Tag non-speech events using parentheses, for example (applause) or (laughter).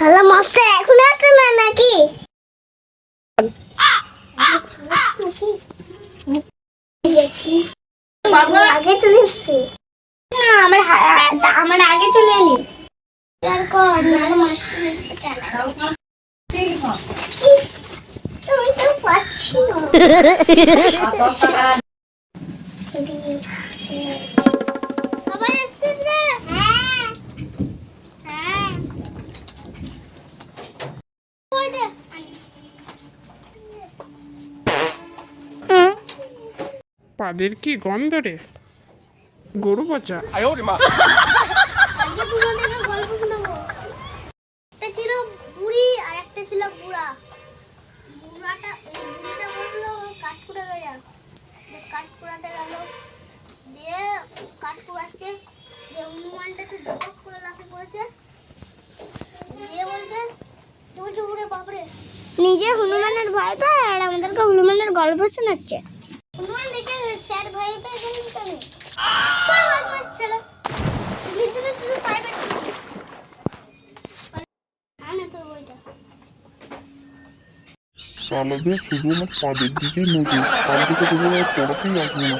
তাহলে মাছটা এখন আসে না নাকি? আগে চলে এসছি। আমার আমার আগে চলে এলি। আর কর নাহলে মাছটা আসতে কেন? তুমি তো পাচ্ছি। না (laughs) পাদের কি গন্ধ রে? গরু পচা। আজকে দুটো থেকে গল্প শোনাবো একটা ছিল বুড়ি আর একটা ছিল বুড়া। বুড়াটা বুড়িটা বলল কাঠ কুড়াতে যান যে কাঠ কুড়াতে গেল। দিয়ে কাঠ কুড়াচ্ছে হনুমানটাকে ধপক করে লাফে পড়েছে। দিয়ে বলতে তুমি তো উড়ে বাপরে। নিজে হনুমানের ভয় পায় আর আমাদেরকে হনুমানের গল্প শোনাচ্ছে। হনুমান স্যার ভয় পেয়ে গেলেন কেন তোর বদমাস ছেলে ভিতরে শুধু পাইবে আনে তোর বইটা। সালাদের শুধু আমার পাদের দিকে নজর। কাল থেকে তোদের আর পড়াতেই আসবে না